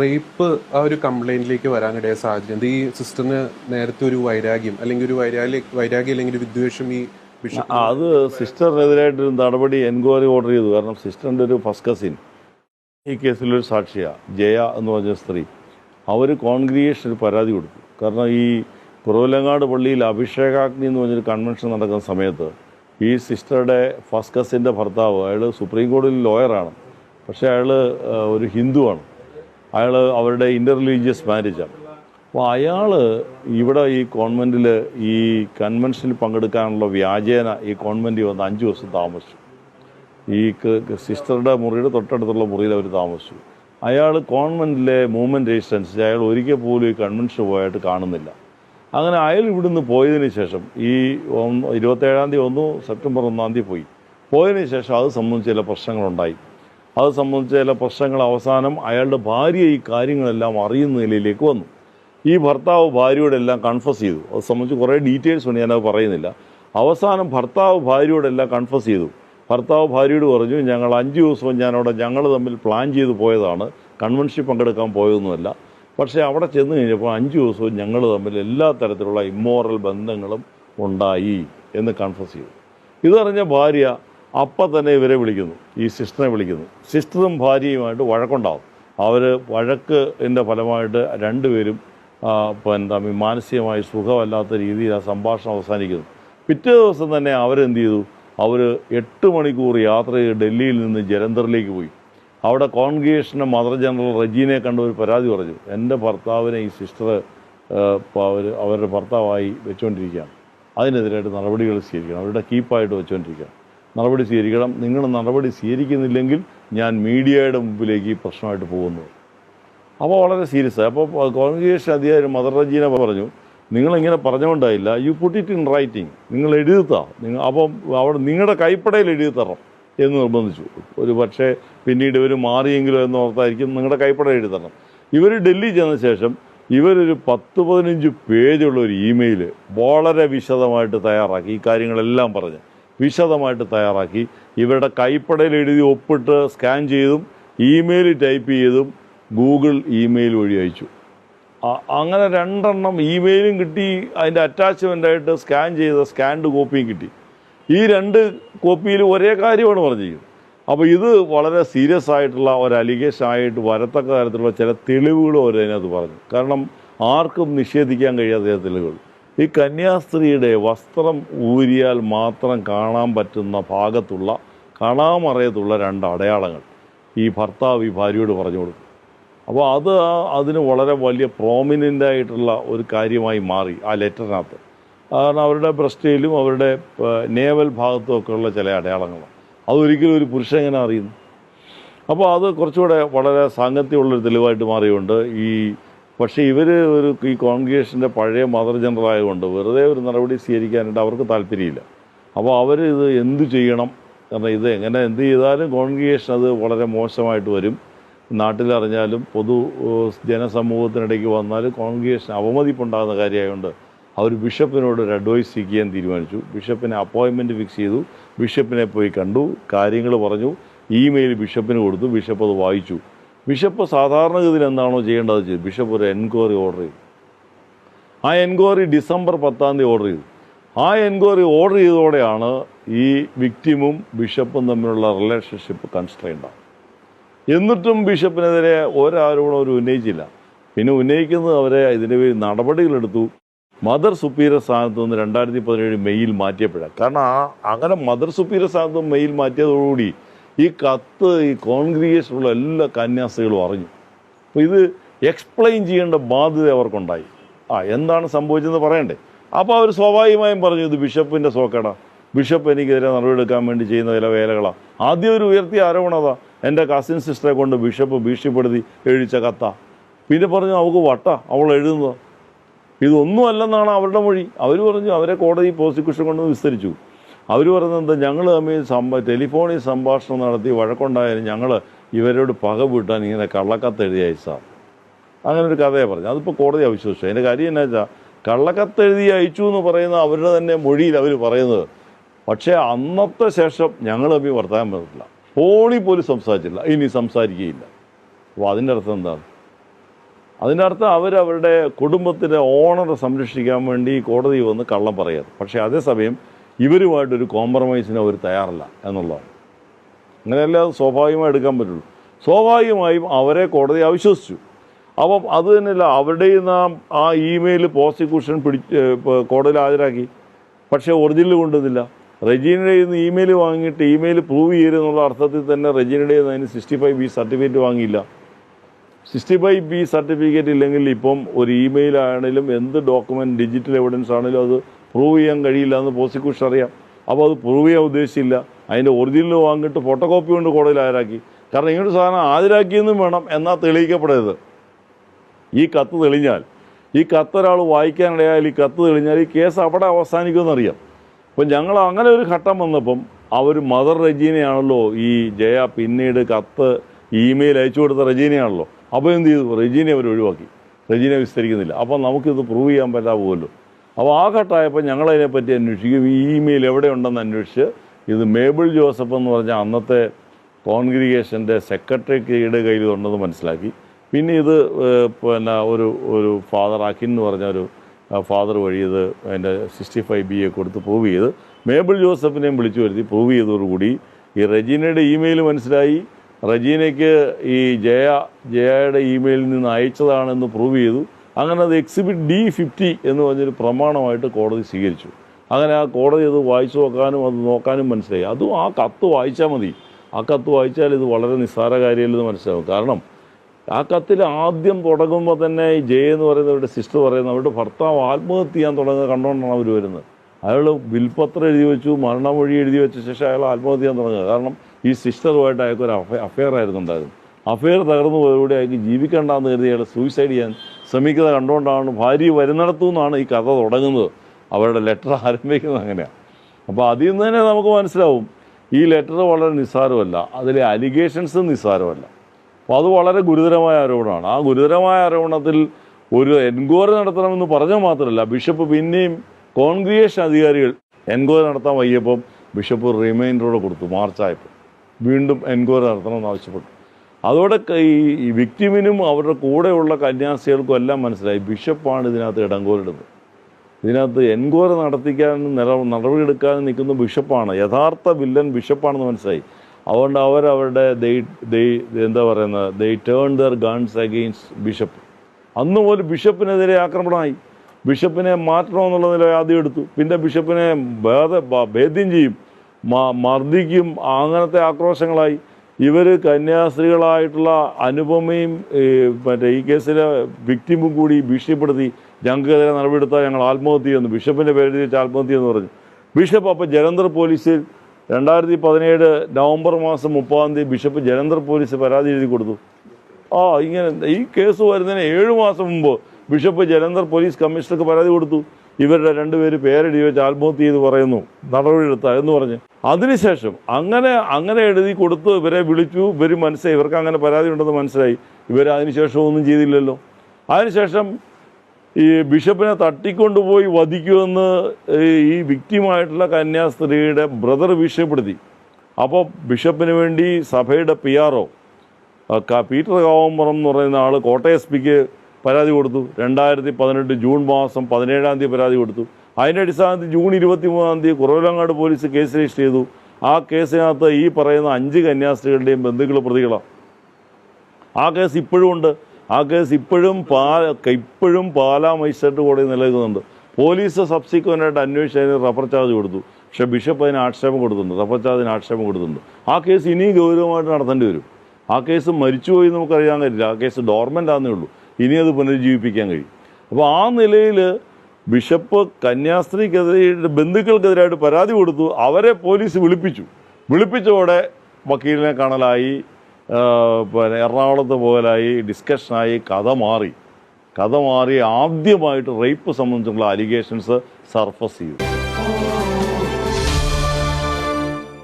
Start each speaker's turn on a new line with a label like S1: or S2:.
S1: Rape ആ ഒരു കംപ്ലൈന്റിലേക്ക് വരാനിടയ സാഹചര്യം. ഈ സിസ്റ്ററിന് നേരത്തെ ഒരു വൈരാഗ്യം അല്ലെങ്കിൽ ഒരു വൈരാഗ്യ വൈരാഗ്യം അല്ലെങ്കിൽ ഒരു വിദ്വേഷം ഈ
S2: അത് സിസ്റ്ററിനെതിരായിട്ടൊരു നടപടി എൻക്വയറി ഓർഡർ ചെയ്തു. കാരണം സിസ്റ്ററിന്റെ ഒരു ഫസ്റ്റ് കസിൻ ഈ കേസിലൊരു സാക്ഷിയാണ് ജയ എന്ന് പറഞ്ഞ സ്ത്രീ. അവർ കോൺഗ്രിയേഷന് പരാതി കൊടുത്തു. കാരണം ഈ കുറവിലങ്ങാട് പള്ളിയിൽ അഭിഷേകാഗ്നി എന്ന് പറഞ്ഞൊരു കൺവെൻഷൻ നടക്കുന്ന സമയത്ത് ഈ സിസ്റ്ററുടെ ഫസ്റ്റ് കസിന്റെ ഭർത്താവ് അയാൾ സുപ്രീം കോടതിയിൽ ലോയറാണ് പക്ഷേ അയാൾ ഒരു ഹിന്ദുവാണ്. അയാൾ അവരുടെ ഇന്റർ റിലീജിയസ് മാരേജാണ് അപ്പോൾ അയാൾ ഇവിടെ ഈ കോൺവെന്റിൽ ഈ കൺവെൻഷനിൽ പങ്കെടുക്കാനുള്ള വ്യാജേന ഈ കോൺവെന്റിൽ വന്ന് അഞ്ച് ദിവസം താമസിച്ചു. ഈ സിസ്റ്ററുടെ മുറിയുടെ തൊട്ടടുത്തുള്ള മുറിയിൽ അവർ താമസിച്ചു. അയാൾ കോൺവെന്റിലെ മൂവ്മെന്റ് രജിസ്റ്റൻസ് അയാൾ ഒരിക്കൽ പോലും ഈ കൺവെൻഷൻ പോയിട്ട് കാണുന്നില്ല. അങ്ങനെ അയാൾ ഇവിടുന്ന് പോയതിന് ശേഷം ഈ ഇരുപത്തേഴാം തീയതി ഒന്ന് സെപ്റ്റംബർ ഒന്നാം തീയതി പോയി. പോയതിന് ശേഷം അത് സംബന്ധിച്ച് ചില പ്രശ്നങ്ങളുണ്ടായി. അത് സംബന്ധിച്ച ചില പ്രശ്നങ്ങൾ അവസാനം അയാളുടെ ഭാര്യ ഈ കാര്യങ്ങളെല്ലാം അറിയുന്ന നിലയിലേക്ക് വന്നു. ഈ ഭർത്താവ് ഭാര്യയോടെല്ലാം കൺഫസ് ചെയ്തു. അത് സംബന്ധിച്ച് കുറേ ഡീറ്റെയിൽസ് ഉണ്ട് ഞാനത് പറയുന്നില്ല. അവസാനം ഭർത്താവ് ഭാര്യയോടെല്ലാം കൺഫസ് ചെയ്തു. ഭർത്താവ് ഭാര്യയോട് പറഞ്ഞു ഞങ്ങൾ അഞ്ച് ദിവസവും ഞാനവിടെ ഞങ്ങൾ തമ്മിൽ പ്ലാൻ ചെയ്ത് പോയതാണ്. കൺവെൻഷിപ്പ് പങ്കെടുക്കാൻ പോയതൊന്നുമല്ല. പക്ഷേ അവിടെ ചെന്ന് കഴിഞ്ഞപ്പോൾ അഞ്ച് ദിവസവും ഞങ്ങൾ തമ്മിൽ എല്ലാ തരത്തിലുള്ള ഇമ്മോറൽ ബന്ധങ്ങളും ഉണ്ടായി എന്ന് കൺഫസ് ചെയ്തു. ഇതറിഞ്ഞ ഭാര്യ അപ്പം തന്നെ ഇവരെ വിളിക്കുന്നു ഈ സിസ്റ്ററിനെ വിളിക്കുന്നു. സിസ്റ്ററും ഭാര്യയുമായിട്ട് വഴക്കുണ്ടാവും. അവർ വഴക്കിന്റെ ഫലമായിട്ട് രണ്ടുപേരും പിന്നെ തമ്മിൽ മാനസികമായി സുഖമല്ലാത്ത രീതിയിൽ ആ സംഭാഷണം അവസാനിക്കുന്നു. പിറ്റേ ദിവസം തന്നെ അവരെന്ത് ചെയ്തു? അവർ എട്ട് മണിക്കൂർ യാത്ര ചെയ്ത് ഡൽഹിയിൽ നിന്ന് ജലന്ധറിലേക്ക് പോയി. അവിടെ കോൺഗ്രേഷന്റെ മദർ ജനറൽ റജീനെ കണ്ട ഒരു പരാതി പറഞ്ഞു. എന്റെ ഭർത്താവിനെ ഈ സിസ്റ്റർ അവർ അവരുടെ ഭർത്താവായി വെച്ചുകൊണ്ടിരിക്കുകയാണ് അതിനെതിരായിട്ട് നടപടികൾ സ്വീകരിക്കണം. അവരുടെ കീപ്പായിട്ട് വെച്ചുകൊണ്ടിരിക്കുകയാണ് നടപടി സ്വീകരിക്കണം. നിങ്ങൾ നടപടി സ്വീകരിക്കുന്നില്ലെങ്കിൽ ഞാൻ മീഡിയയുടെ മുമ്പിലേക്ക് ഈ പ്രശ്നമായിട്ട് പോകുന്നു. അപ്പോൾ വളരെ സീരിയസ് ആയി. അപ്പോൾ കോൺഗ്രസ് അധികാരി മദർ റജീന പറഞ്ഞു നിങ്ങളിങ്ങനെ പറഞ്ഞുകൊണ്ടായില്ല. You put it in writing നിങ്ങൾ എഴുതിത്താ. നിങ്ങൾ അപ്പം അവിടെ നിങ്ങളുടെ കൈപ്പടയിൽ എഴുതി തരണം എന്ന് നിർബന്ധിച്ചു. ഒരു പക്ഷേ പിന്നീട് ഇവർ മാറിയെങ്കിലും എന്ന് ഓർത്തായിരിക്കും നിങ്ങളുടെ കൈപ്പട എഴുതി തരണം ഇവർ ഡൽഹി ചെന്ന ശേഷം ഇവരൊരു പത്ത് പതിനഞ്ച് പേജുള്ള ഒരു ഇമെയിൽ വളരെ വിശദമായിട്ട് തയ്യാറാക്കി ഈ കാര്യങ്ങളെല്ലാം പറഞ്ഞ്. വിശദമായിട്ട് തയ്യാറാക്കി. ഇവരുടെ കൈപ്പടയിൽ എഴുതി ഒപ്പിട്ട് സ്കാൻ ചെയ്തും ഇമെയിൽ ടൈപ്പ് ചെയ്തും ഗൂഗിൾ ഇമെയിൽ വഴി അയച്ചു. അങ്ങനെ രണ്ടെണ്ണം ഇമെയിലും കിട്ടി അതിന്റെ അറ്റാച്ച്മെന്റായിട്ട് സ്കാൻ ചെയ്ത സ്കാൻഡ് കോപ്പിയും കിട്ടി. ഈ രണ്ട് കോപ്പിയിൽ ഒരേ കാര്യമാണ് പറഞ്ഞിരിക്കുന്നത്. അപ്പോൾ ഇത് വളരെ സീരിയസ് ആയിട്ടുള്ള ഒരു അലിഗേഷൻ ആയിട്ട് വരത്തക്ക തരത്തിലുള്ള ചില തെളിവുകളും അവർ അതിനകത്ത് പറഞ്ഞു. കാരണം ആർക്കും നിഷേധിക്കാൻ കഴിയാത്ത തെളിവുകൾ. ഈ കന്യാസ്ത്രീയുടെ വസ്ത്രം ഊരിയാൽ മാത്രം കാണാൻ പറ്റുന്ന ഭാഗത്തുള്ള കാണാമറയത്തുള്ള രണ്ട് അടയാളങ്ങൾ ഈ ഭർത്താവ് ഈ ഭാര്യയോട് പറഞ്ഞു കൊടുക്കും അപ്പോൾ അത് അതിന് വളരെ വലിയ പ്രോമിനന്റ് ആയിട്ടുള്ള ഒരു കാര്യമായി മാറി ആ ലെറ്ററിനകത്ത്. കാരണം അവരുടെ ബ്രസ്റ്റിലും അവരുടെ നേവൽ ഭാഗത്തും ഉള്ള ചില അടയാളങ്ങളാണ്. അതൊരിക്കലും ഒരു പുരുഷൻ എങ്ങനെ അറിയുന്നു? അപ്പോൾ അത് കുറച്ചുകൂടെ വളരെ സാങ്കത്യമുള്ളൊരു തെളിവായിട്ട് മാറിയുണ്ട് ഈ പക്ഷേ ഇവർ ഒരു ഈ കോൺഗ്രേഷന്റെ പഴയ മദർ ജനറൽ ആയതുകൊണ്ട് വെറുതെ ഒരു നടപടി സ്വീകരിക്കാനായിട്ട് അവർക്ക് താല്പര്യമില്ല. അപ്പോൾ അവർ ഇത് എന്ത് ചെയ്യണം? കാരണം ഇത് എങ്ങനെ എന്ത് ചെയ്താലും കോൺഗ്രേഷൻ അത് വളരെ മോശമായിട്ട് വരും. നാട്ടിലറിഞ്ഞാലും പൊതു ജനസമൂഹത്തിനിടയ്ക്ക് വന്നാലും കോൺഗ്രേഷൻ അവമതിപ്പുണ്ടാകുന്ന കാര്യമായതുകൊണ്ട് അവർ ബിഷപ്പിനോട് ഒരു അഡ്വൈസ് ചെയ്യാൻ തീരുമാനിച്ചു. ബിഷപ്പിനെ അപ്പോയിൻമെന്റ് ഫിക്സ് ചെയ്തു. ബിഷപ്പിനെ പോയി കണ്ടു. കാര്യങ്ങൾ പറഞ്ഞു. ഇമെയിൽ ബിഷപ്പിന് കൊടുത്തു. ബിഷപ്പ് അത് വായിച്ചു. ബിഷപ്പ് സാധാരണഗതിയിൽ എന്താണോ ചെയ്യേണ്ടത് ചെയ്തു. ബിഷപ്പ് ഒരു എൻക്വയറി ഓർഡർ ചെയ്തു. ആ എൻക്വയറി ഡിസംബർ പത്താം തീയതി ഓർഡർ ചെയ്തു. ആ എൻക്വയറി ഓർഡർ ചെയ്തതോടെയാണ് ഈ വിക്റ്റിമും ബിഷപ്പും തമ്മിലുള്ള റിലേഷൻഷിപ്പ് കൺസ്ട്രെയിൻഡ് ആണ് എന്നിട്ടും ബിഷപ്പിനെതിരെ ഒരാരോപണം അവർ ഉന്നയിച്ചില്ല. പിന്നെ ഉന്നയിക്കുന്നത് അവരെ ഇതിന്റെ പേരിൽ നടപടികളെടുത്തു. മദർ സുപ്പീരിയർ സ്ഥാനത്ത് നിന്ന് രണ്ടായിരത്തി പതിനേഴ് മെയ്യിൽ മാറ്റിയപ്പോഴാണ്. കാരണം ആ അങ്ങനെ മദർ സുപ്പീരിയർ സ്ഥാനത്ത് മെയ്യിൽ മാറ്റിയതോടുകൂടി ഈ കത്ത് ഈ കോൺഗ്രിഗേഷനുള്ള എല്ലാ കന്യാസികളും അറിഞ്ഞു. അപ്പോൾ ഇത് എക്സ്പ്ലെയിൻ ചെയ്യേണ്ട ബാധ്യത അവർക്കുണ്ടായി. ആ എന്താണ് സംഭവിച്ചതെന്ന് പറയണ്ടേ? അപ്പോൾ അവർ സ്വാഭാവികമായും പറഞ്ഞു ഇത് ബിഷപ്പിന്റെ സോക്കേടാ. ബിഷപ്പ് എനിക്കെതിരെ നടപടിയെടുക്കാൻ വേണ്ടി ചെയ്യുന്ന ചില വേലകളാണ് ആദ്യം ഒരു ഉയർത്തിയ ആരോപണം അതാ. എന്റെ കസിൻ സിസ്റ്ററെ കൊണ്ട് ബിഷപ്പ് ഭീഷണിപ്പെടുത്തി എഴുതിച്ച കത്ത. പിന്നെ പറഞ്ഞു അവൾക്ക് വട്ട അവൾ എഴുതുന്നത്. ഇതൊന്നും അല്ലെന്നാണ് അവരുടെ മൊഴി. അവർ പറഞ്ഞു അവരെ കോടതി പ്രോസിക്യൂഷൻ കൊണ്ട് വിസ്തരിച്ചു. അവർ പറയുന്നത് ഞങ്ങൾ തമ്മിൽ സംഭ ടെലിഫോണിൽ സംഭാഷണം നടത്തി വഴക്കുണ്ടായാലും ഞങ്ങൾ ഇവരോട് പക വീട്ടാൻ ഇങ്ങനെ കള്ളക്കത്ത് എഴുതി അയച്ചാൽ അങ്ങനെ ഒരു കഥയെ പറഞ്ഞു അതിപ്പോൾ കോടതി അവിശ്വസിച്ചു അതിന്റെ കാര്യം എന്നാ വെച്ചാൽ കള്ളക്കത്ത് എഴുതി അയച്ചു എന്ന് പറയുന്ന അവരുടെ തന്നെ മൊഴിയിൽ അവർ പറയുന്നത്. പക്ഷേ അന്നത്തെ ശേഷം ഞങ്ങൾ തമ്മിൽ വർത്താൻ പറ്റില്ല ഫോണിൽ പോലും സംസാരിച്ചില്ല ഇനി സംസാരിക്കുകയില്ല. അപ്പോൾ അതിന്റെ അർത്ഥം എന്താണ് അതിന്റെ അർത്ഥം അവരവരുടെ കുടുംബത്തിന്റെ ഓണറെ സംരക്ഷിക്കാൻ വേണ്ടി കോടതി വന്ന് കള്ളം പറയാറ്. പക്ഷേ അതേസമയം ഇവരുമായിട്ടൊരു കോംപ്രമൈസിന് അവർ തയ്യാറല്ല എന്നുള്ളതാണ്. അങ്ങനെയല്ല സ്വാഭാവികമായി എടുക്കാൻ പറ്റുള്ളൂ. സ്വാഭാവികമായും അവരെ കോടതി അവിശ്വസിച്ചു. അപ്പം അത് തന്നെയല്ല അവരുടെ നാം ആ ഇമെയിൽ പ്രോസിക്യൂഷൻ പിടിച്ച് കോടതിയിൽ ഹാജരാക്കി. പക്ഷേ ഒറിജിനൽ കൊണ്ടുവന്നില്ല. റെജീനയുടെ നിന്ന് ഇമെയിൽ വാങ്ങിയിട്ട് ഇമെയിൽ പ്രൂവ് ചെയ്തെന്നുള്ള അർത്ഥത്തിൽ തന്നെ റെജീനയുടെ നിന്ന് അതിന് സിക്സ്റ്റി ഫൈവ് ബി സർട്ടിഫിക്കറ്റ് വാങ്ങിയില്ല. സിക്സ്റ്റി ഫൈവ് ബി സർട്ടിഫിക്കറ്റ് ഇല്ലെങ്കിൽ ഇപ്പം ഒരു ഇമെയിൽ ആണെങ്കിലും എന്ത് ഡോക്യുമെന്റ് ഡിജിറ്റൽ എവിഡൻസ് ആണെങ്കിലും അത് പ്രൂവ് ചെയ്യാൻ കഴിയില്ല എന്ന് പ്രോസിക്യൂഷൻ അറിയാം. അപ്പോൾ അത് പ്രൂവ് ചെയ്യാൻ ഉദ്ദേശിച്ചില്ല. അതിന്റെ ഒറിജിനൽ വാങ്ങിയിട്ട് ഫോട്ടോ കോപ്പി കൊണ്ട് കോടതിയിൽ ഹാജരാക്കി. കാരണം ഇങ്ങോട്ട് സാധനം ഹാജരാക്കിയെന്നും വേണം എന്നാൽ തെളിയിക്കപ്പെടരുത് ഈ കത്ത് തെളിഞ്ഞാൽ ഈ കത്ത് ഒരാൾ വായിക്കാനിടയാൽ ഈ കത്ത് തെളിഞ്ഞാൽ ഈ കേസ് അവിടെ അവസാനിക്കുമെന്നറിയാം അപ്പം ഞങ്ങൾ അങ്ങനെ ഒരു ഘട്ടം വന്നപ്പം അവർ മദർ റജീനയാണല്ലോ ഈ ജയ പിന്നീട് കത്ത് ഇമെയിൽ അയച്ചു കൊടുത്ത റജീനയാണല്ലോ. അപ്പോൾ എന്ത് ചെയ്തു? റജീനെ അവർ ഒഴിവാക്കി. റജീനെ വിസ്തരിക്കുന്നില്ല. അപ്പം നമുക്കിത് പ്രൂവ് ചെയ്യാൻ പറ്റാവുമല്ലോ അപ്പോൾ ആ ഘട്ടമായപ്പോൾ ഞങ്ങളതിനെപ്പറ്റി അന്വേഷിക്കും. ഈ ഇമെയിൽ എവിടെ ഉണ്ടെന്ന് അന്വേഷിച്ച് ഇത് മേബിൾ ജോസഫ് എന്ന് പറഞ്ഞ അന്നത്തെ കോൺഗ്രിഗേഷന്റെ സെക്രട്ടറിയുടെ കയ്യിൽ ഉണ്ടെന്ന് മനസ്സിലാക്കി. പിന്നെ ഇത് പിന്നെ ഒരു ഒരു ഫാദർ അഖിൻ എന്ന് പറഞ്ഞ ഒരു ഫാദർ വഴി ഇത് അതിന്റെ സിക്സ്റ്റി ഫൈവ് ബി എ കൊടുത്ത് പ്രൂവ് ചെയ്ത് മേബിൾ ജോസഫിനെയും വിളിച്ചു വരുത്തി പ്രൂവ് ചെയ്തതോടുകൂടി ഈ റജീനയുടെ ഇമെയിൽ മനസ്സിലായി. റജീനയ്ക്ക് ഈ ജയ ജയയുടെ ഇമെയിലിൽ നിന്ന് അയച്ചതാണെന്ന് പ്രൂവ് ചെയ്തു. അങ്ങനെ അത് എക്സിബിറ്റ് ഡി ഫിഫ്റ്റി എന്ന് പറഞ്ഞൊരു പ്രമാണമായിട്ട് കോടതി സ്വീകരിച്ചു. അങ്ങനെ ആ കോടതി അത് വായിച്ചു നോക്കാനും അത് നോക്കാനും മനസ്സിലായി. അതും ആ കത്ത് വായിച്ചാൽ മതി. ആ കത്ത് വായിച്ചാൽ ഇത് വളരെ നിസ്സാര കാര്യമല്ലെന്ന് മനസ്സിലാവും. കാരണം ആ കത്തിൽ ആദ്യം തുടങ്ങുമ്പോൾ തന്നെ ജയ എന്ന് പറയുന്നവരുടെ സിസ്റ്റർ പറയുന്നത് അവരുടെ ഭർത്താവ് ആത്മഹത്യ ചെയ്യാൻ തുടങ്ങുന്നത് കണ്ടുകൊണ്ടാണ് അവർ വരുന്നത്. അയാൾ വിൽപത്രം എഴുതി വെച്ചു മരണമൊഴി എഴുതി വെച്ച ശേഷം അയാൾ ആത്മഹത്യ ചെയ്യാൻ തുടങ്ങുക. കാരണം ഈ സിസ്റ്ററുമായിട്ട് അയാൾക്ക് ഒരു അഫെയർ ആയിരുന്നുണ്ടായിരുന്നു. അഫയർ തകർന്നു പോയതോടെ അയാൾക്ക് ജീവിക്കേണ്ടെന്ന് കരുതി അയാൾ സൂയിസൈഡ് ചെയ്യാൻ ശ്രമിക്കുന്നത് കണ്ടുകൊണ്ടാണ് ഭാര്യ വരുന്നിടത്തു നിന്നാണ് ഈ കഥ തുടങ്ങുന്നത്. അവരുടെ ലെറ്റർ ആരംഭിക്കുന്നത് അങ്ങനെയാണ് അപ്പോൾ അതിൽ നിന്ന് തന്നെ നമുക്ക് മനസ്സിലാവും ഈ ലെറ്റർ വളരെ നിസ്സാരമല്ല അതിലെ അലിഗേഷൻസ് നിസ്സാരമല്ല. അപ്പോൾ അത് വളരെ ഗുരുതരമായ ആരോപണമാണ്. ആ ഗുരുതരമായ ആരോപണത്തിൽ ഒരു എൻക്വയറി നടത്തണമെന്ന് പറഞ്ഞാൽ മാത്രമല്ല ബിഷപ്പ് പിന്നെയും കോൺഗ്രിയേഷൻ അധികാരികൾ എൻക്വയറി നടത്താൻ വയ്യപ്പം ബിഷപ്പ് റിമൈൻഡറോടെ കൊടുത്തു മാർച്ചായപ്പോൾ വീണ്ടും എൻക്വയറി നടത്തണമെന്ന് ആവശ്യപ്പെട്ടു. അതോടെ ഈ വിക്ടിമിനും അവരുടെ കൂടെയുള്ള കന്യാസികൾക്കും എല്ലാം മനസ്സിലായി. ബിഷപ്പാണ് ഇതിനകത്ത് ഇടങ്കോലിടുന്നത് ഇതിനകത്ത് എൻക്വയർ നടത്തിക്കാൻ നില നടപടിയെടുക്കാൻ നിൽക്കുന്ന ബിഷപ്പാണ്. യഥാർത്ഥ വില്ലൻ ബിഷപ്പാണെന്ന് മനസ്സിലായി. അതുകൊണ്ട് അവരവരുടെ ദൈ ദൈ എന്താ പറയുന്നത് they turn their guns against bishop അന്ന് പോലും ബിഷപ്പിനെതിരെ ആക്രമണമായി. ബിഷപ്പിനെ മാറ്റണമെന്നുള്ള നില ആദ്യം എടുത്തു. പിന്നെ ബിഷപ്പിനെ ഭേദ ഭേദ്യം ചെയ്യും. മർദ്ദിക്കും അങ്ങനത്തെ ആക്രോശങ്ങളായി. ഇവർ കന്യാസ്ത്രീകളായിട്ടുള്ള അനുപമയും മറ്റേ ഈ കേസിലെ വിക്ടിമും കൂടി ഭീഷണിപ്പെടുത്തി ഞങ്ങൾക്കെതിരെ നടപടിയെടുത്താൽ ഞങ്ങൾ ആത്മഹത്യ ചെയ്യുന്നു ബിഷപ്പിന്റെ പേര് വെച്ച് ആത്മഹത്യ എന്ന് പറഞ്ഞു. ബിഷപ്പ് അപ്പോൾ ജലന്ധർ പോലീസിൽ രണ്ടായിരത്തി പതിനേഴ് നവംബർ മാസം മുപ്പതാം തീയതി ബിഷപ്പ് ജലന്ധർ പോലീസ് പരാതി എഴുതി കൊടുത്തു. ആ ഇങ്ങനെ ഈ കേസ് വരുന്നതിന് ഏഴ് മാസം മുമ്പ് ബിഷപ്പ് ജലന്ധർ പോലീസ് കമ്മീഷണർക്ക് പരാതി കൊടുത്തു. ഇവരുടെ രണ്ടുപേര് പേരെഴുതി വെച്ച് ആത്മഹത്യ ചെയ്ത് പറയുന്നു നടപടിയെടുത്ത എന്ന് പറഞ്ഞ്. അതിനുശേഷം അങ്ങനെ അങ്ങനെ എഴുതി കൊടുത്ത് ഇവരെ വിളിച്ചു ഇവർ മനസ്സിലായി. ഇവർക്ക് അങ്ങനെ പരാതി ഉണ്ടെന്ന് മനസ്സിലായി. ഇവർ അതിനുശേഷം ഒന്നും ചെയ്തില്ലല്ലോ. അതിനുശേഷം ഈ ബിഷപ്പിനെ തട്ടിക്കൊണ്ടുപോയി വധിക്കുമെന്ന് ഈ വിക്റ്റിമായിട്ടുള്ള കന്യാസ്ത്രീയുടെ ബ്രദർ വിഷയപ്പെടുത്തി. അപ്പോൾ ബിഷപ്പിന് വേണ്ടി സഭയുടെ P R O Peter Kavampuram എന്ന് പറയുന്ന ആൾ കോട്ടയ എസ് പിക്ക് പരാതി കൊടുത്തു. രണ്ടായിരത്തി പതിനെട്ട് ജൂൺ മാസം പതിനേഴാം തീയതി പരാതി കൊടുത്തു. അതിന്റെ അടിസ്ഥാനത്തിൽ ജൂൺ ഇരുപത്തി മൂന്നാം തീയതി കുറവിലങ്ങാട് പോലീസ് കേസ് രജിസ്റ്റർ ചെയ്തു. ആ കേസിനകത്ത് ഈ പറയുന്ന അഞ്ച് കന്യാസ്ത്രീകളുടെയും ബന്ധുക്കൾ പ്രതികളാണ്. ആ കേസ് ഇപ്പോഴും ഉണ്ട്. ആ കേസ് ഇപ്പോഴും പാ ഇപ്പോഴും പാലാ മജിസ്ട്രേറ്റ് കോടതി നിലനിൽക്കുന്നുണ്ട്. പോലീസ് സബ്സിക്വന്റായിട്ട് അന്വേഷിച്ച് അതിന് റഫർ ചാർജ് കൊടുത്തു. പക്ഷേ ബിഷപ്പ് അതിന് ആക്ഷേപം കൊടുത്തിട്ടുണ്ട്. റഫർ ചാർജിന് ആക്ഷേപം കൊടുത്തിട്ടുണ്ട്. ആ കേസ് ഇനിയും ഗൗരവമായിട്ട് നടത്തേണ്ടി വരും. ആ കേസ് മരിച്ചുപോയി നമുക്കറിയാൻ കഴിയില്ല. ആ കേസ് ഡോർമെന്റ് ആണെന്നേ ഉള്ളൂ. ഇനി അത് പുനരുജ്ജീവിപ്പിക്കാൻ കഴിയും. അപ്പോൾ ആ നിലയിൽ ബിഷപ്പ് കന്യാസ്ത്രീക്കെതിരെ ബന്ധുക്കൾക്കെതിരായിട്ട് പരാതി കൊടുത്തു. അവരെ പോലീസ് വിളിപ്പിച്ചു. വിളിപ്പിച്ചതോടെ വക്കീലിനെ കാണലായി. പിന്നെ എറണാകുളത്ത് പോകലായി. ഡിസ്കഷനായി. കഥ മാറി. കഥ മാറി. ആദ്യമായിട്ട് റേപ്പ് സംബന്ധിച്ചുള്ള അലിഗേഷൻസ് സർഫസ് ചെയ്തു.